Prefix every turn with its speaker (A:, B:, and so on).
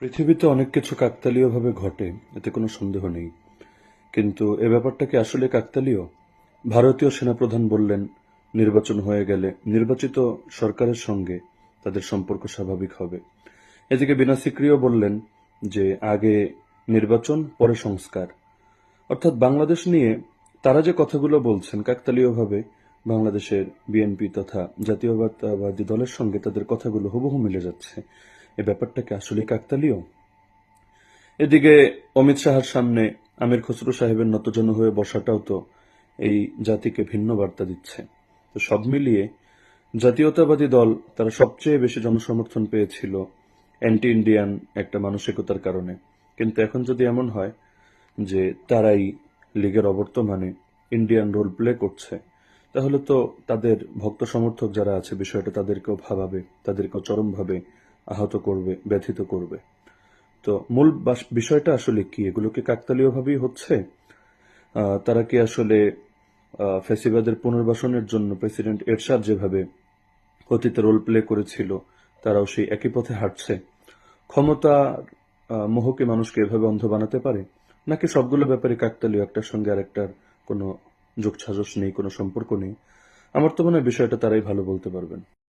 A: পৃথিবীতে অনেক কিছু কাকতালীয়ভাবে ঘটে, এতে কোনো সন্দেহ নেই। কিন্তু এ ব্যাপারটা কি আসলে কাকতালীয়? ভারতীয় সেনাপ্রধান বললেন, নির্বাচন হয়ে গেলে নির্বাচিত সরকারের সঙ্গে তাদের সম্পর্ক স্বাভাবিক হবে। এদিকে বিনা সিক্রিও বললেন যে আগে নির্বাচন, পরে সংস্কার। অর্থাৎ বাংলাদেশ নিয়ে তারা যে কথাগুলো বলছেন কাকতালীয়ভাবে, বাংলাদেশের বিএনপি তথা জাতীয়তাবাদী দলের সঙ্গে তাদের কথাগুলো হুবহু মিলে যাচ্ছে। এ ব্যাপারটা কি আসলে কাকতালীয়? এদিকে অমিত শাহর সামনে আমির খসরু সাহেবের নতজন হয়ে বসাটাও তো এই জাতিকে ভিন্ন বার্তা দিচ্ছে। তো সব মিলিয়ে জাতীয়তাবাদী দল তারা সবচেয়ে বেশি জনসমর্থন পেয়েছিল অ্যান্টি ইন্ডিয়ান একটা মানসিকতার কারণে। কিন্তু এখন যদি এমন হয় যে তারাই লীগের অবর্তমানে ইন্ডিয়ান রোল প্লে করছে, তাহলে তো তাদের ভক্ত সমর্থক যারা আছে বিষয়টা তাদেরকেও ভাবাবে, তাদেরকেও চরমভাবে আহত করবে ব্যথিত করবে। তো মূল বিষয়টা আসলে কি? এগুলো কি কাকতালীয়ভাবেই হচ্ছে? তারা কি আসলে আহ, ফ্যাসিবাদের পুনর্বাসনের জন্য প্রেসিডেন্ট এরশাদ যেভাবে অতীতে রোল প্লে করেছিল তারাও সেই একই পথে হাঁটছে? ক্ষমতা মোহকে মানুষকে এভাবে অন্ধ বানাতে পারে? নাকি সবগুলো ব্যাপারে কাকতালীয় একটার সঙ্গে আরেকটার কোনো যোগসাজশ নেই কোনো সম্পর্ক নেই? আমার তো মনে হয় বিষয়টা তারাই ভালো বলতে পারবেন।